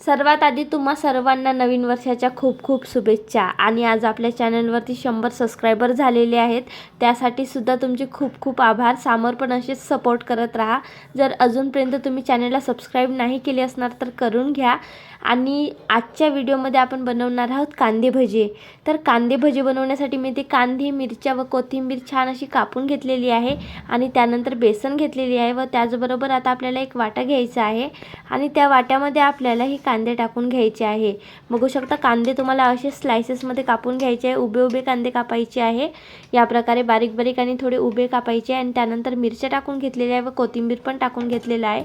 सर्वात आधी तुम्हा सर्वांना नवीन वर्षाच्या खूप खूप शुभेच्छा. आणि आज आपल्या चॅनलवरती शंभर सबस्क्रायबर झालेले आहेत. त्यासाठी सुद्धा तुमचे खूप खूप आभार. सामोर पण असेच सपोर्ट करत राहा. जर अजूनपर्यंत तुम्ही चॅनलला सबस्क्राईब नाही केली असणार तर करून घ्या. आणि आजच्या व्हिडिओमध्ये आपण बनवणार आहोत कांदे भजे. तर कांदे भजे बनवण्यासाठी मी ते कांदे मिरच्या व कोथिंबीर छान अशी कापून घेतलेली आहे. आणि त्यानंतर बेसन घेतलेली आहे व त्याचबरोबर आता आपल्याला एक वाटा घ्यायचा आहे. आणि त्या वाट्यामध्ये आपल्याला ही कांदे टाकून घ्यायचे आहे. बघू शकता कांदे तुम्हाला असे स्लायसेसमध्ये कापून घ्यायचे आहे. उभे उभे कांदे कापायचे आहे. या प्रकारे बारीक बारीक आणि थोडे उभे कापायचे आहे. आणि त्यानंतर मिरच्या टाकून घेतलेल्या आहे व कोथिंबीर पण टाकून घेतलेला आहे.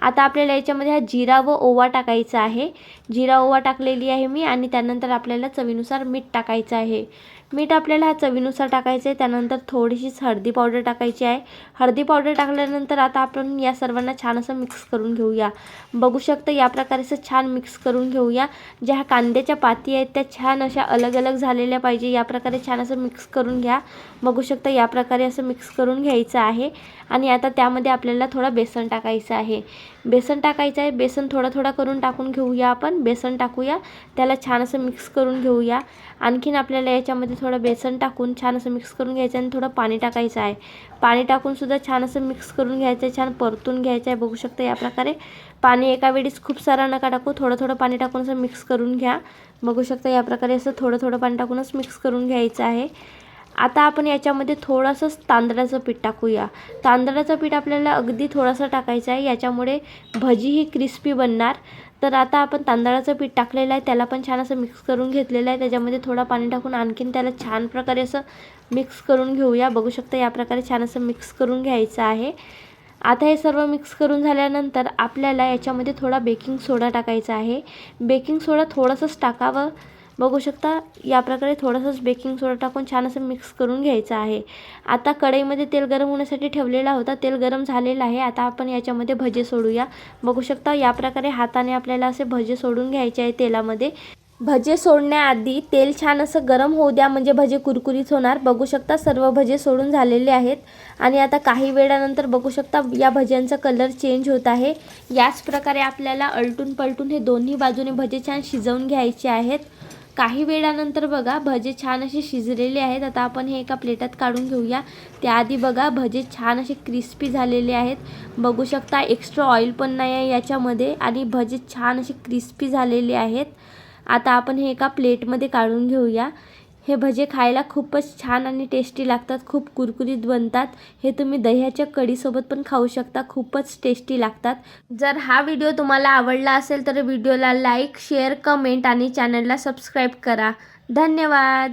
आता आपल्याला याच्यामध्ये हा जिरा व ओवा टाकायचा आहे. जिरा ओवा टाकलेली आहे मी आणि त्यानंतर आपल्याला चवीनुसार मीठ टाकायचं आहे. मीठ आपल्याला हा चवीनुसार टाकायचं आहे. त्यानंतर थोडीशीच हळदी पावडर टाकायची आहे. हळदी पावडर टाकल्यानंतर आता आपण या सर्वांना छान असं मिक्स करून घेऊया. बघू शकता या प्रकारे असं छान मिक्स करून घेऊया. ज्या कांद्याच्या पाती आहेत त्या छान अशा अलग अलग झालेल्या पाहिजे. या प्रकारे छान असं मिक्स करून घ्या. बघू शकता या प्रकारे असं मिक्स करून घ्यायचं आहे. आणि आता त्यामध्ये आपल्याला थोडा बेसन टाकायचं आहे. बेसन टाकायचं आहे. बेसन थोडा थोडा करून टाकून घेऊया आपण. बेसन टाकूया. त्याला छान असं मिक्स करून घेऊया. आणखीन आपल्याला याच्यामध्ये थोडं बेसन टाकून छान असं मिक्स करून घ्यायचं आणि थोडं पाणी टाकायचं आहे. पाणी टाकूनसुद्धा छान असं मिक्स करून घ्यायचं आहे. छान परतून घ्यायचं आहे. बघू शकता या प्रकारे. पाणी एका वेळीस खूप सारा नका टाकू. थोडं थोडं पाणी टाकून असं मिक्स करून घ्या. बघू शकता या प्रकारे असं थोडं थोडं पाणी टाकूनच मिक्स करून घ्यायचं आहे. आता आपण याच्यामध्ये थोडंसंच तांदळाचं पीठ टाकूया. तांदळाचं पीठ आपल्याला अगदी थोडंसं टाकायचं आहे. याच्यामुळे भजी ही क्रिस्पी बनणार. तर आता आपण तांदळाचं पीठ टाकलेलं आहे. त्याला पण छान असं मिक्स करून घेतलेलं आहे. त्याच्यामध्ये थोडं पाणी टाकून आणखीन त्याला छान प्रकारे असं मिक्स करून घेऊया. बघू शकता या प्रकारे छान असं मिक्स करून घ्यायचं आहे. आता हे सर्व मिक्स करून झाल्यानंतर आपल्याला याच्यामध्ये थोडा बेकिंग सोडा टाकायचा आहे. बेकिंग सोडा थोडंसंच टाकावं. बघू शकता या प्रकारे थोडंसंच बेकिंग सोडा टाकून छान असं मिक्स करून घ्यायचं आहे. आता कढईमध्ये तेल गरम होण्यासाठी ठेवलेला होता तेल गरम झालेलं आहे. आता आपण याच्यामध्ये भजे सोडूया. बघू शकता या प्रकारे हाताने आपल्याला असे भजे सोडून घ्यायचे आहे तेलामध्ये. भजे सोडण्याआधी तेल छान असं गरम होऊ द्या म्हणजे भजे कुरकुरीत होणार. बघू शकता सर्व भजे सोडून झालेले आहेत. आणि आता काही वेळानंतर बघू शकता या भज्यांचा कलर चेंज होत आहे. याच प्रकारे आपल्याला अलटून पलटून हे दोन्ही बाजूने भजे छान शिजवून घ्यायचे आहेत. काही वेळानंतर बघा भजे छान असे शिजलेले आहेत. आता आपण हे एका प्लेटात काढून घेऊया. त्याआधी बघा भजे छान असे क्रिस्पी झालेले आहेत. बघू शकता एक्स्ट्रा ऑइल पण नाही आहे याच्यामध्ये आणि भजे छान असे क्रिस्पी झालेले आहेत. आता आपण हे एका प्लेटमध्ये काढून घेऊया. हे भजे खायला खूपच छान आणि टेस्टी लागतात खूप कुरकुरीत बनतात. हे तुम्ही दह्याच्या कढीसोबत पण खाऊ शकता खूपच टेस्टी लागतात. जर हा व्हिडिओ तुम्हाला आवडला असेल तर व्हिडिओला लाईक शेअर कमेंट आणि चॅनलला सबस्क्राईब करा. धन्यवाद!